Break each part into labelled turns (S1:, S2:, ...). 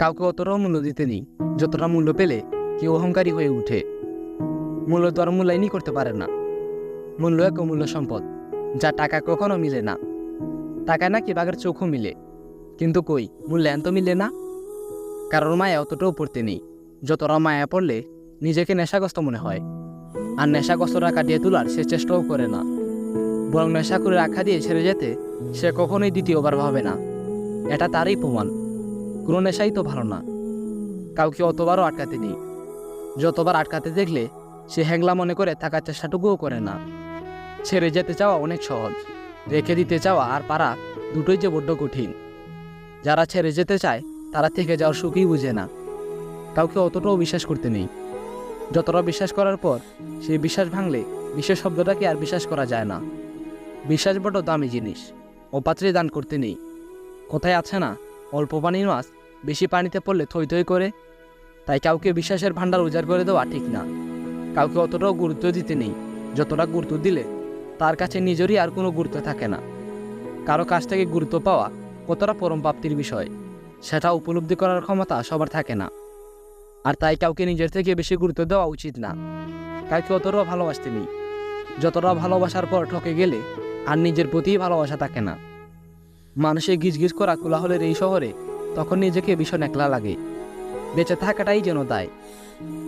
S1: কাউকে অতটাও মূল্য দিতে নেই। যতটা মূল্য পেলে কেউ অহংকারী হয়ে ওঠে মূল্য তো আর মূল্যায়নই করতে পারে না। মূল্য এক অমূল্য সম্পদ, যা টাকা কখনো মিলে না। টাকায় নাকি বাঘের চোখও মিলে। কিন্তু কই, মূল্যায়ন তো মিলে না। কারোর মায়া অতটাও পড়তে নেই। যতটা মায়া পড়লে নিজেকে নেশাগ্রস্ত মনে হয়। আর নেশাগ্রস্তরা কাটিয়ে তোলার সে চেষ্টাও করে না। বরং নেশা করে রাখা দিয়ে ছেড়ে যেতে সে কখনোই দ্বিতীয়বার ভাবে না। এটা তারই প্রমাণ। কোনো নেশাই তো ভালো না। কাউকে অতবারও আটকাতে নেই। যতবার আটকাতে দেখলে সে হ্যাংলা মনে করে থাকার চেষ্টাটুকুও করে না। ছেড়ে যেতে চাওয়া অনেক সহজ। রেখে দিতে চাওয়া আর পারা দুটোই যে বড্ড কঠিন। যারা ছেড়ে যেতে চায়, তারা থেকে যাওয়ার সুখই বুঝে না। কাউকে অতটাও বিশ্বাস করতে নেই। যতটা বিশ্বাস করার পর সেই বিশ্বাস ভাঙলে বিশ্বাস শব্দটাকে আর বিশ্বাস করা যায় না। বিশ্বাস বড় দামি জিনিস। অপাত্রে দান করতে নেই। কোথায় আছে না অল্প পানির মাছ, বেশি পানিতে পড়লে থই থই করে। তাই কাউকে বিশ্বাসের ভাণ্ডার উজাড় করে দেওয়া ঠিক না। কাউকে অতটাও গুরুত্ব দিতে নেই। যতটা গুরুত্ব দিলে তার কাছে নিজেরই আর কোনো গুরুত্ব থাকে না। কারও কাছ থেকে গুরুত্ব পাওয়া কতটা পরম প্রাপ্তির বিষয়, সেটা উপলব্ধি করার ক্ষমতা সবার থাকে না। আর তাই কাউকে নিজের থেকে বেশি গুরুত্ব দেওয়া উচিত না। কাউকে অতটাও ভালোবাসতে নেই। যতটা ভালোবাসার পর ঠকে গেলে আর নিজের প্রতিই ভালোবাসা থাকে না। মানুষের গিজগিজ করা কোলাহলের এই শহরে তখন নিজেকে ভীষণ একলা লাগে। বেঁচে থাকাটাই যেন দায়।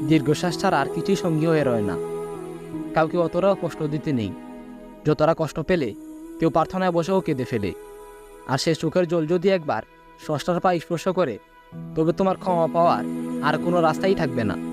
S1: দীর্ঘশ্বাস ছাড়া আর কিছুই সঙ্গী হয়ে রয় না। কাউকে অতটাও কষ্ট দিতে নেই। যতটা কষ্ট পেলে, কেউ প্রার্থনায় বসেও কেঁদে ফেলে। আর সে চোখের জল যদি একবার ষষ্ঠার পা স্পর্শ করে, তবে তোমার ক্ষমা পাওয়ার আর কোনো রাস্তাই থাকবে না।